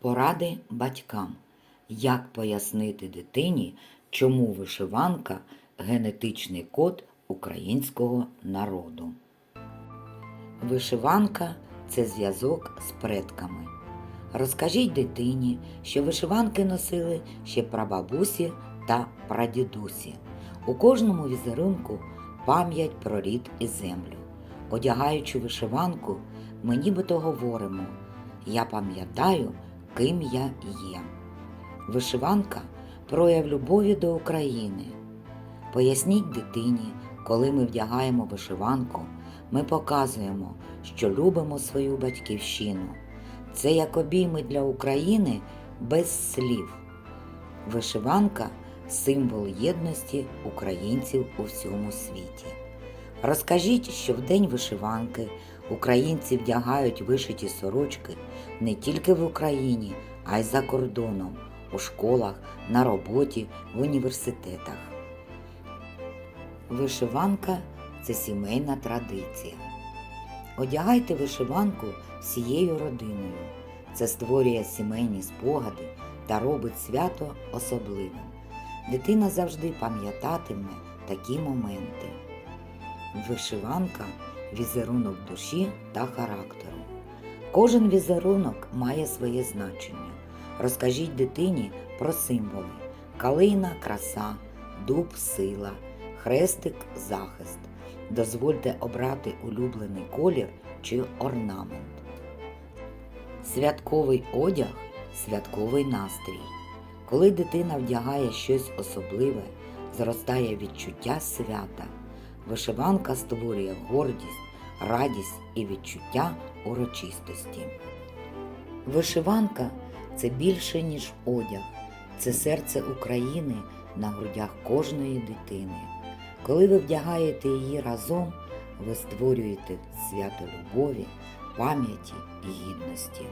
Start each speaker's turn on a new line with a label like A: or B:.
A: Поради батькам. Як пояснити дитині, чому вишиванка генетичний код українського народу. Вишиванка це зв'язок з предками. Розкажіть дитині, що вишиванки носили ще прабабусі та прадідусі. У кожному візерунку пам'ять про рід і землю. Одягаючи вишиванку, ми нібито говоримо Я пам'ятаю, ким я є. Вишиванка прояв любові до України. Поясніть дитині, коли ми вдягаємо вишиванку, ми показуємо, що любимо свою батьківщину. Це як обійми для України без слів. Вишиванка символ єдності українців у всьому світі. Розкажіть, що в день вишиванки українці вдягають вишиті сорочки не тільки в Україні, а й за кордоном, у школах, на роботі, в університетах. Вишиванка це сімейна традиція. Одягайте вишиванку всією родиною. Це створює сімейні спогади та робить свято особливим. Дитина завжди пам'ятатиме такі моменти. Вишиванка візерунок душі та характеру. Кожен візерунок має своє значення. Розкажіть дитині про символи: калина краса, дуб сила, хрестик захист. Дозвольте обрати улюблений колір чи орнамент. Святковий одяг святковий настрій. Коли дитина вдягає щось особливе, зростає відчуття свята. Вишиванка створює гордість, радість і відчуття урочистості. Вишиванка це більше, ніж одяг, це серце України на грудях кожної дитини. Коли ви вдягаєте її разом, ви створюєте свято любові, пам'яті і гідності.